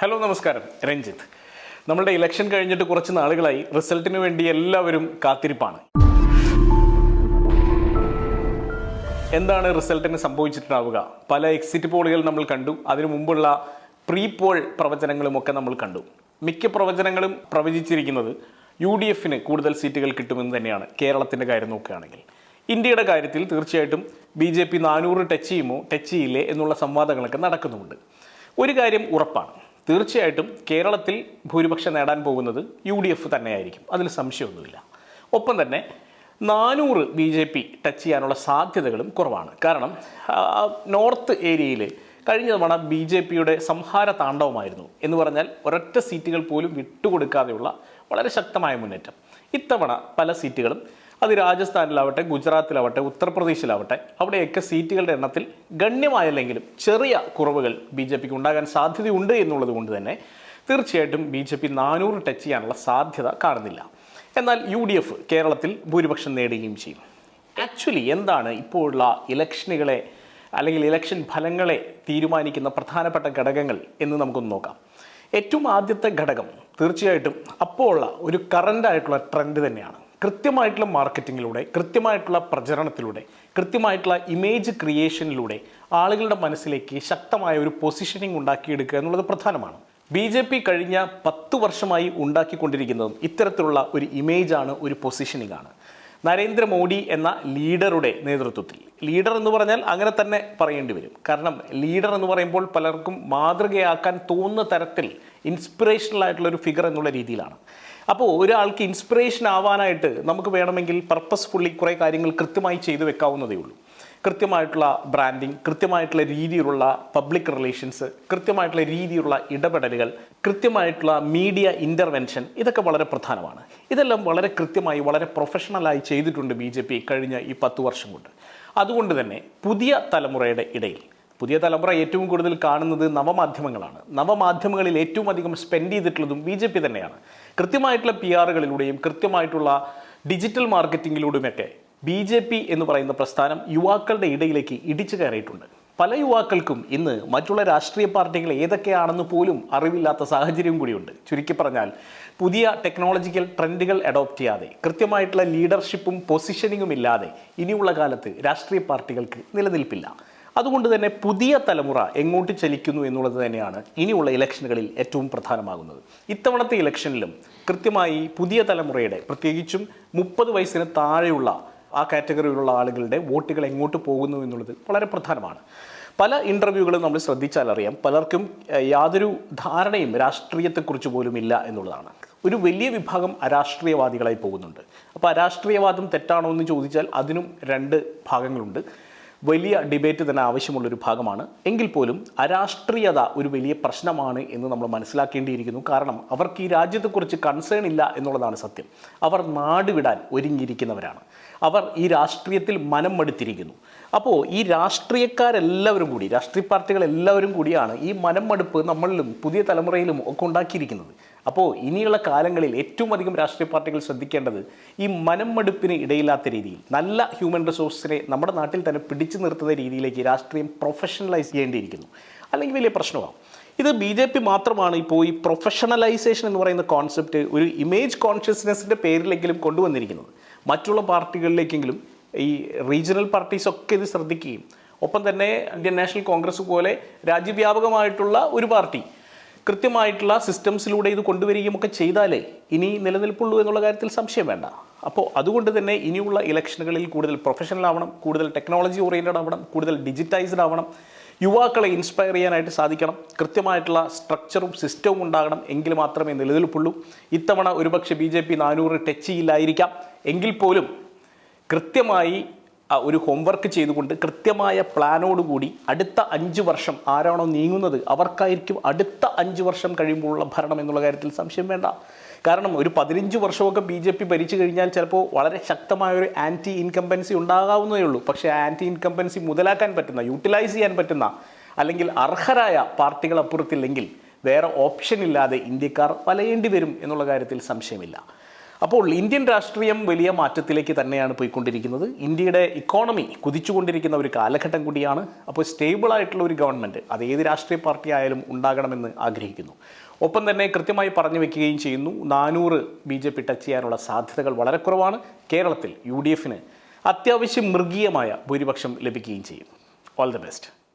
Hello നമസ്കാരം. രഞ്ജിത്ത്. നമ്മുടെ election കഴിഞ്ഞിട്ട് കുറച്ച് നാളുകളായി റിസൾട്ടിന് വേണ്ടി എല്ലാവരും കാത്തിരിപ്പാണ്. എന്താണ് റിസൾട്ടിന് സംഭവിച്ചിട്ടുണ്ടാവുക? പല എക്സിറ്റ് പോളുകൾ നമ്മൾ കണ്ടു. അതിനു മുമ്പുള്ള പ്രീ പോൾ പ്രവചനങ്ങളും ഒക്കെ നമ്മൾ കണ്ടു. മിക്ക പ്രവചനങ്ങളും പ്രവചിച്ചിരിക്കുന്നത് യു ഡി എഫിന് കൂടുതൽ സീറ്റുകൾ കിട്ടുമെന്ന് തന്നെയാണ് കേരളത്തിന്റെ കാര്യം നോക്കുകയാണെങ്കിൽ. ഇന്ത്യയുടെ കാര്യത്തിൽ തീർച്ചയായിട്ടും ബി ജെ പി നാനൂറ് ടച്ച് ചെയ്യുമോ ടച്ച് ചെയ്യില്ലേ എന്നുള്ള സംവാദങ്ങളൊക്കെ നടക്കുന്നുമുണ്ട്. ഒരു കാര്യം ഉറപ്പാണ്. തീർച്ചയായിട്ടും കേരളത്തിൽ ഭൂരിപക്ഷം നേടാൻ പോകുന്നത് യു ഡി എഫ് തന്നെയായിരിക്കും. അതിൽ സംശയമൊന്നുമില്ല. ഒപ്പം തന്നെ നാനൂറ് ബി ജെ പി ടച്ച് ചെയ്യാനുള്ള സാധ്യതകളും കുറവാണ്. കാരണം നോർത്ത് ഏരിയയിൽ കഴിഞ്ഞ തവണ ബി ജെ പിയുടെ സംഹാര താണ്ഡവമായിരുന്നു എന്ന് പറഞ്ഞാൽ ഒരൊറ്റ സീറ്റുകൾ പോലും വിട്ടുകൊടുക്കാതെയുള്ള വളരെ ശക്തമായ മുന്നേറ്റം. ഇത്തവണ പല സീറ്റുകളും അത് രാജസ്ഥാനിലാവട്ടെ ഗുജറാത്തിലാവട്ടെ ഉത്തർപ്രദേശിലാവട്ടെ അവിടെയൊക്കെ സീറ്റുകളുടെ എണ്ണത്തിൽ ഗണ്യമായല്ലെങ്കിലും ചെറിയ കുറവുകൾ ബി ജെ പിക്ക് ഉണ്ടാകാൻ സാധ്യതയുണ്ട് എന്നുള്ളത് കൊണ്ട് തന്നെ തീർച്ചയായിട്ടും ബി ജെ പി നാനൂറ് ടച്ച് ചെയ്യാനുള്ള സാധ്യത കാണുന്നില്ല. എന്നാൽ യു ഡി എഫ് കേരളത്തിൽ ഭൂരിപക്ഷം നേടുകയും ചെയ്യും. ആക്ച്വലി എന്താണ് ഇപ്പോഴുള്ള ഇലക്ഷനുകളെ അല്ലെങ്കിൽ ഇലക്ഷൻ ഫലങ്ങളെ തീരുമാനിക്കുന്ന പ്രധാനപ്പെട്ട ഘടകങ്ങൾ എന്ന് നമുക്കൊന്ന് നോക്കാം. ഏറ്റവും ആദ്യത്തെ ഘടകം തീർച്ചയായിട്ടും അപ്പോൾ ഉള്ള ഒരു കറന്റ് ആയിട്ടുള്ള ട്രെൻഡ് തന്നെയാണ്. കൃത്യമായിട്ടുള്ള മാർക്കറ്റിങ്ങിലൂടെ കൃത്യമായിട്ടുള്ള പ്രചരണത്തിലൂടെ കൃത്യമായിട്ടുള്ള ഇമേജ് ക്രിയേഷനിലൂടെ ആളുകളുടെ മനസ്സിലേക്ക് ശക്തമായ ഒരു പൊസിഷനിങ് ഉണ്ടാക്കിയെടുക്കുക എന്നുള്ളത് പ്രധാനമാണ്. ബി ജെ പി കഴിഞ്ഞ പത്ത് വർഷമായി ഉണ്ടാക്കിക്കൊണ്ടിരിക്കുന്നതും ഇത്തരത്തിലുള്ള ഒരു ഇമേജാണ് ഒരു പൊസിഷനിങ് ആണ്. നരേന്ദ്രമോദി എന്ന ലീഡറുടെ നേതൃത്വത്തിൽ. ലീഡർ എന്ന് പറഞ്ഞാൽ അങ്ങനെ തന്നെ പറയേണ്ടി വരും. കാരണം ലീഡർ എന്ന് പറയുമ്പോൾ പലർക്കും മാതൃകയാക്കാൻ തോന്നുന്ന തരത്തിൽ ഇൻസ്പിറേഷണൽ ആയിട്ടുള്ള ഒരു ഫിഗർ എന്നുള്ള രീതിയിലാണ്. അപ്പോൾ ഒരാൾക്ക് ഇൻസ്പിറേഷൻ ആവാനായിട്ട് നമുക്ക് വേണമെങ്കിൽ പർപ്പസ്ഫുള്ളി കുറേ കാര്യങ്ങൾ കൃത്യമായി ചെയ്തു വെക്കാവുന്നതേ ഉള്ളൂ. കൃത്യമായിട്ടുള്ള ബ്രാൻഡിങ് കൃത്യമായിട്ടുള്ള രീതിയിലുള്ള പബ്ലിക് റിലേഷൻസ് കൃത്യമായിട്ടുള്ള രീതിയിലുള്ള ഇടപെടലുകൾ കൃത്യമായിട്ടുള്ള മീഡിയ ഇന്റർവെൻഷൻ ഇതൊക്കെ വളരെ പ്രധാനമാണ്. ഇതെല്ലാം വളരെ കൃത്യമായി വളരെ പ്രൊഫഷണലായി ചെയ്തിട്ടുണ്ട് ബി ജെ പി കഴിഞ്ഞ ഈ പത്ത് വർഷം കൊണ്ട്. അതുകൊണ്ട് തന്നെ പുതിയ തലമുറയുടെ ഇടയിൽ പുതിയ തലമുറ ഏറ്റവും കൂടുതൽ കാണുന്നത് നവമാധ്യമങ്ങളാണ്. നവമാധ്യമങ്ങളിൽ ഏറ്റവും അധികം സ്പെൻഡ് ചെയ്തിട്ടുള്ളതും ബി ജെ പി തന്നെയാണ്. കൃത്യമായിട്ടുള്ള പി ആറുകളിലൂടെയും കൃത്യമായിട്ടുള്ള ഡിജിറ്റൽ മാർക്കറ്റിങ്ങിലൂടെയുമൊക്കെ ബി ജെ പി എന്ന് പറയുന്ന പ്രസ്ഥാനം യുവാക്കളുടെ ഇടയിലേക്ക് ഇടിച്ചു കയറിയിട്ടുണ്ട്. പല യുവാക്കൾക്കും ഇന്ന് മറ്റുള്ള രാഷ്ട്രീയ പാർട്ടികൾ ഏതൊക്കെയാണെന്ന് പോലും അറിവില്ലാത്ത സാഹചര്യം കൂടിയുണ്ട്. ചുരുക്കി പറഞ്ഞാൽ പുതിയ ടെക്നോളജിക്കൽ ട്രെൻഡുകൾ അഡോപ്റ്റ് ചെയ്യാതെ കൃത്യമായിട്ടുള്ള ലീഡർഷിപ്പും പൊസിഷനിങ്ങും ഇല്ലാതെ ഇനിയുള്ള കാലത്ത് രാഷ്ട്രീയ പാർട്ടികൾക്ക് നിലനിൽപ്പില്ല. അതുകൊണ്ട് തന്നെ പുതിയ തലമുറ എങ്ങോട്ട് ചലിക്കുന്നു എന്നുള്ളത് തന്നെയാണ് ഇനിയുള്ള ഇലക്ഷനുകളിൽ ഏറ്റവും പ്രധാനമാകുന്നത്. ഇത്തവണത്തെ ഇലക്ഷനിലും കൃത്യമായി പുതിയ തലമുറയുടെ പ്രത്യേകിച്ചും മുപ്പത് വയസ്സിന് താഴെയുള്ള ആ കാറ്റഗറിയിലുള്ള ആളുകളുടെ വോട്ടുകൾ എങ്ങോട്ട് പോകുന്നു എന്നുള്ളത് വളരെ പ്രധാനമാണ്. പല ഇന്റർവ്യൂകളും നമ്മൾ ശ്രദ്ധിച്ചാൽ അറിയാം പലർക്കും യാതൊരു ധാരണയും രാഷ്ട്രീയത്തെക്കുറിച്ച് പോലും ഇല്ല എന്നുള്ളതാണ്. ഒരു വലിയ വിഭാഗം അരാഷ്ട്രീയവാദികളായി പോകുന്നുണ്ട്. അപ്പോൾ അരാഷ്ട്രീയവാദം തെറ്റാണോ എന്ന് ചോദിച്ചാൽ അതിനും രണ്ട് ഭാഗങ്ങളുണ്ട്. വലിയ ഡിബേറ്റ് തന്നെ ആവശ്യമുള്ളൊരു ഭാഗമാണ്. എങ്കിൽ പോലും അരാഷ്ട്രീയത ഒരു വലിയ പ്രശ്നമാണ് എന്ന് നമ്മൾ മനസ്സിലാക്കേണ്ടിയിരിക്കുന്നു. കാരണം അവർക്ക് ഈ രാജ്യത്തെക്കുറിച്ച് കൺസേൺ ഇല്ല എന്നുള്ളതാണ് സത്യം. അവർ നാടുവിടാൻ ഒരുങ്ങിയിരിക്കുന്നവരാണ്. അവർ ഈ രാഷ്ട്രീയത്തിൽ മനം മടുത്തിരിക്കുന്നു. അപ്പോൾ ഈ രാഷ്ട്രീയക്കാരെല്ലാവരും കൂടി രാഷ്ട്രീയ പാർട്ടികളെല്ലാവരും കൂടിയാണ് ഈ മനം മടുപ്പ് നമ്മളിലും പുതിയ തലമുറയിലും ഒക്കെ ഉണ്ടാക്കിയിരിക്കുന്നത്. അപ്പോൾ ഇനിയുള്ള കാലങ്ങളിൽ ഏറ്റവും അധികം രാഷ്ട്രീയ പാർട്ടികൾ ശ്രദ്ധിക്കേണ്ടത് ഈ മനം മടുപ്പിന് ഇടയില്ലാത്ത രീതിയിൽ നല്ല ഹ്യൂമൻ റിസോഴ്സിനെ നമ്മുടെ നാട്ടിൽ തന്നെ പിടിച്ചു നിർത്തുന്ന രീതിയിലേക്ക് രാഷ്ട്രീയം പ്രൊഫഷണലൈസ് ചെയ്യേണ്ടിയിരിക്കുന്നു. അല്ലെങ്കിൽ വലിയ പ്രശ്നമാകും ഇത് ബി ജെ പി മാത്രമാണ് ഇപ്പോൾ ഈ പ്രൊഫഷണലൈസേഷൻ എന്ന് പറയുന്ന കോൺസെപ്റ്റ് ഒരു ഇമേജ് കോൺഷ്യസ്നെസ്സിന്റെ പേരിലെങ്കിലും കൊണ്ടുവന്നിരിക്കുന്നത്. മറ്റുള്ള പാർട്ടികളിലേക്കെങ്കിലും ഈ റീജിയണൽ പാർട്ടീസൊക്കെ ഇത് ശ്രദ്ധിക്കുകയും ഒപ്പം തന്നെ ഇന്ത്യൻ നാഷണൽ കോൺഗ്രസ് പോലെ രാജ്യവ്യാപകമായിട്ടുള്ള ഒരു പാർട്ടി കൃത്യമായിട്ടുള്ള സിസ്റ്റംസിലൂടെ ഇത് കൊണ്ടുവരികയും ഒക്കെ ചെയ്താലേ ഇനി നിലനിൽപ്പുള്ളൂ എന്നുള്ള കാര്യത്തിൽ സംശയം വേണ്ട. അപ്പോൾ അതുകൊണ്ട് തന്നെ ഇനിയുള്ള ഇലക്ഷനുകളിൽ കൂടുതൽ പ്രൊഫഷണൽ ആവണം കൂടുതൽ ടെക്നോളജി ഓറിയന്റഡ് ആവണം കൂടുതൽ ഡിജിറ്റൈസ്ഡ് ആവണം. യുവാക്കളെ ഇൻസ്പയർ ചെയ്യാനായിട്ട് സാധിക്കണം. കൃത്യമായിട്ടുള്ള സ്ട്രക്ചറും സിസ്റ്റവും ഉണ്ടാകണം എങ്കിൽ മാത്രമേ നിലനിൽപ്പുള്ളൂ. ഇത്തവണ ഒരുപക്ഷെ ബി ജെ പി നാനൂറ് ടച്ച് ചെയ്യില്ലായിരിക്കാം എങ്കിൽ പോലും കൃത്യമായി ഒരു ഹോംവർക്ക് ചെയ്തുകൊണ്ട് കൃത്യമായ പ്ലാനോടുകൂടി അടുത്ത അഞ്ച് വർഷം ആരാണോ നീങ്ങുന്നത് അവർക്കായിരിക്കും അടുത്ത അഞ്ച് വർഷം കഴിയുമ്പോഴുള്ള ഭരണം എന്നുള്ള കാര്യത്തിൽ സംശയം വേണ്ട. കാരണം ഒരു പതിനഞ്ച് വർഷമൊക്കെ ബി ജെ പി ഭരിച്ചു കഴിഞ്ഞാൽ ചിലപ്പോൾ വളരെ ശക്തമായ ഒരു ആന്റി ഇൻകംബൻസി ഉണ്ടാകാവുന്നതേ ഉള്ളൂ. പക്ഷേ ആന്റി ഇൻകംബൻസി മുതലാക്കാൻ പറ്റുന്ന യൂട്ടിലൈസ് ചെയ്യാൻ പറ്റുന്ന അല്ലെങ്കിൽ അർഹരായ പാർട്ടികൾ അപ്പുറത്തില്ലെങ്കിൽ വേറെ ഓപ്ഷൻ ഇല്ലാതെ ഇന്ത്യക്കാർ വലയേണ്ടി വരും എന്നുള്ള കാര്യത്തിൽ സംശയമില്ല. അപ്പോൾ ഇന്ത്യൻ രാഷ്ട്രീയം വലിയ മാറ്റത്തിലേക്ക് തന്നെയാണ് പോയിക്കൊണ്ടിരിക്കുന്നത്. ഇന്ത്യയുടെ ഇക്കോണമി കുതിച്ചുകൊണ്ടിരിക്കുന്ന ഒരു കാലഘട്ടം കൂടിയാണ്. അപ്പോൾ സ്റ്റേബിൾ ആയിട്ടുള്ള ഒരു ഗവൺമെന്റ് അത് ഏത് രാഷ്ട്രീയ പാർട്ടി ആയാലും ഉണ്ടാകണമെന്ന് ആഗ്രഹിക്കുന്നു. ഒപ്പം തന്നെ കൃത്യമായി പറഞ്ഞു വെക്കുകയും ചെയ്യുന്നു. നാനൂറ് ബി ജെ പി ടച്ച് ചെയ്യാനുള്ള സാധ്യതകൾ വളരെ കുറവാണ്. കേരളത്തിൽ യു ഡി എഫിന് അത്യാവശ്യം മൃഗീയമായ ഭൂരിപക്ഷം ലഭിക്കുകയും ചെയ്യും. All the best